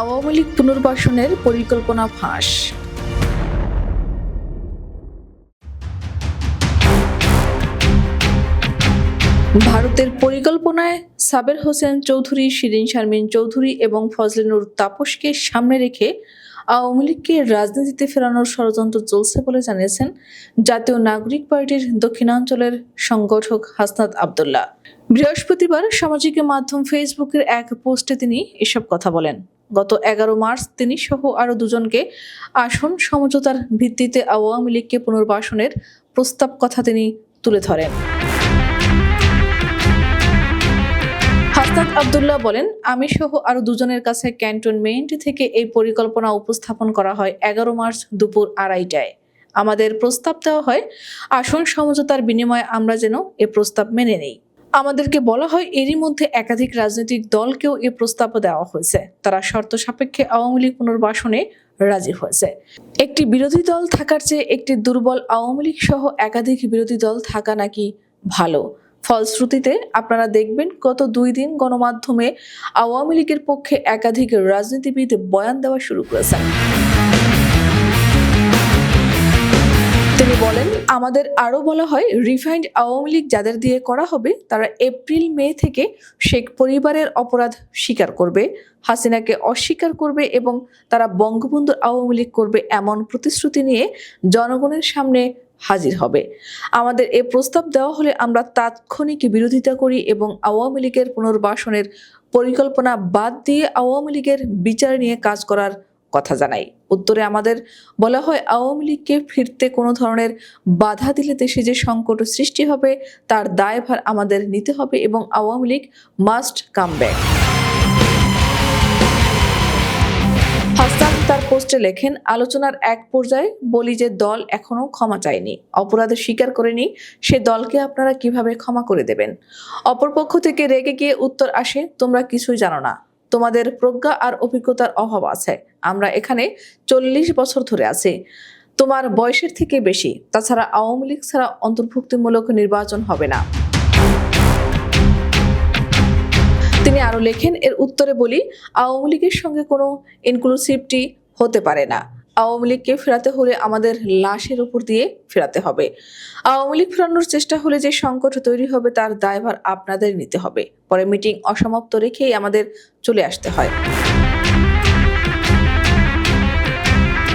আওয়ামী লীগ পুনর্বাসনের পরিকল্পনা ফাঁস। ভারতের পরিকল্পনায় সাবের হোসেন চৌধুরী, শিরিন শারমিন চৌধুরী এবং ফজলিনুর তাপসকে সামনে রেখে আওয়ামী লীগকে রাজনীতিতে ফেরানোর ষড়যন্ত্র চলছে বলে জানিয়েছেন জাতীয় নাগরিক পার্টির দক্ষিণাঞ্চলের সংগঠক হাসনাত আবদুল্লাহ। বৃহস্পতিবার সামাজিক মাধ্যম ফেসবুকের এক পোস্টে তিনি এসব কথা বলেন। গত এগারো মার্চ তিনি সহ আরও দুজনকে আসন সমঝোতার ভিত্তিতে আওয়ামী লীগকে পুনর্বাসনের প্রস্তাব কথা তিনি তুলে ধরেন। হাসনাত আবদুল্লাহ বলেন, আমি সহ আরও দুজনের কাছে ক্যান্টনমেন্ট থেকে এই পরিকল্পনা উপস্থাপন করা হয় এগারো মার্চ দুপুর আড়াইটায়। আমাদের প্রস্তাব দেওয়া হয়, আসন সমঝোতার বিনিময়ে আমরা যেন এ প্রস্তাব মেনে নেই। আমাদেরকে বলা হয়, এরই মধ্যে একাধিক রাজনৈতিক দলকেও এ প্রস্তাব দেওয়া হয়েছে। তারা শর্ত সাপেক্ষে আওয়ামী লীগ পুনর্বাসনে রাজি হয়েছে। একটি বিরোধী দল থাকার চেয়ে একটি দুর্বল আওয়ামী লীগ সহ একাধিক বিরোধী দল থাকা নাকি ভালো? ফলশ্রুতিতে আপনারা দেখবেন, গত দুই দিন গণমাধ্যমে আওয়ামী লীগের পক্ষে একাধিক রাজনীতিবিদ বয়ান দেওয়া শুরু করেছেন। তিনি বলেন, আমাদের আরও বলা হয় রিফাইন্ড আওয়ামী লীগ যাদের দিয়ে করা হবে, তারা এপ্রিল, মে থেকে শেখ পরিবারের অপরাধ স্বীকার করবে, হাসিনাকে অস্বীকার করবে এবং তারা বঙ্গবন্ধু আওয়ামী লীগ করবে এমন প্রতিশ্রুতি নিয়ে জনগণের সামনে হাজির হবে। আমাদের এ প্রস্তাব দেওয়া হলে আমরা তাৎক্ষণিক বিরোধিতা করি এবং আওয়ামী লীগের পুনর্বাসনের পরিকল্পনা বাদ দিয়ে আওয়ামী লীগের বিচার নিয়ে কাজ করার কথা জানাই। উত্তরে আমাদের বলা হয়, আওয়ামী লীগকে ফিরতে কোনো ধরনের বাধা দিলে দেশে যে সংকট সৃষ্টি হবে, তার দায়ভার আমাদের নিতে হবে এবং Awami League must come back তার পোস্টে লেখেন, আলোচনার এক পর্যায়ে বলি যে দল এখনও ক্ষমা চায়নি। অপরাধ স্বীকার করেনি, সে দলকে আপনারা কীভাবে ক্ষমা করে দেবেন? অপরপক্ষ থেকে রেগে গিয়ে উত্তর আসে, তোমরা কিছুই জানো না। তোমাদের প্রজ্ঞা আর অভিজ্ঞতার অভাব আছে। আমরা এখানে চল্লিশ বছর ধরে আছি। তোমার বয়সের থেকে বেশি। তাছাড়া আওয়ামী লীগ ছাড়া অন্তর্ভুক্তিমূলক নির্বাচন হবে না। তিনি আরও লেখেন, এর উত্তরে বলি, আওয়ামী লীগের সঙ্গে কোনো ইনক্লুসিভটি হতে পারে না। আওয়ামী লীগকে ফেরাতে হলে আমাদের লাশের উপর দিয়ে ফেরাতে হবে। আওয়ামী লীগ ফেরানোর চেষ্টা হলে যে সংকট তৈরি হবে তার দায়ভার আপনাদের নিতে হবে। পরে মিটিং অসমাপ্ত রেখেই আমাদের চলে আসতে হয়।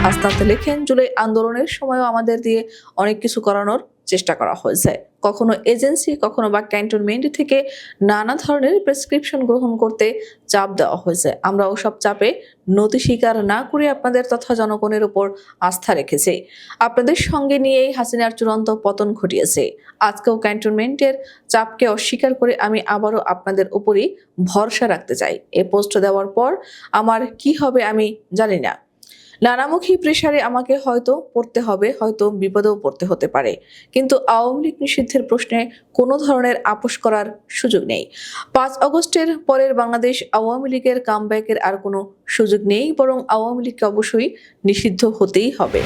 হাসনাত লেখেন, জুলাই আন্দোলনের সময়ও আমাদের দিয়ে অনেক কিছু করানোর চেষ্টা করা হয়েছে। কখনো এজেন্সি, কখনো বা ক্যান্টনমেন্ট থেকে নানা ধরনের প্রেসক্রিপশন গ্রহণ করতে চাপ দেওয়া হয়েছে। আমরা ওসব চাপে নতি স্বীকার না করে আপনাদের তথা জনগণের উপর আস্থা রেখেছি। আপনাদের সঙ্গে নিয়েই হাসিনার চূড়ান্ত পতন ঘটিয়েছে। আজকেও ক্যান্টনমেন্টের চাপকে অস্বীকার করে আমি আবারও আপনাদের উপরই ভরসা রাখতে চাই। এ পোস্ট দেওয়ার পর, আমার কি হবে আমি জানি না। নানামুখী প্রেশারে আমাকে হয়তো পড়তে হবে, হয়তো বিপদেও পড়তে হতে পারে। কিন্তু আওয়ামী লীগ নিষিদ্ধের প্রশ্নে কোনো ধরনের আপোষ করার সুযোগ নেই। পাঁচ অগস্টের পরের বাংলাদেশ আওয়ামী লীগের কামব্যাকের আর কোনো সুযোগ নেই, বরং আওয়ামী লীগকে অবশ্যই নিষিদ্ধ হতেই হবে।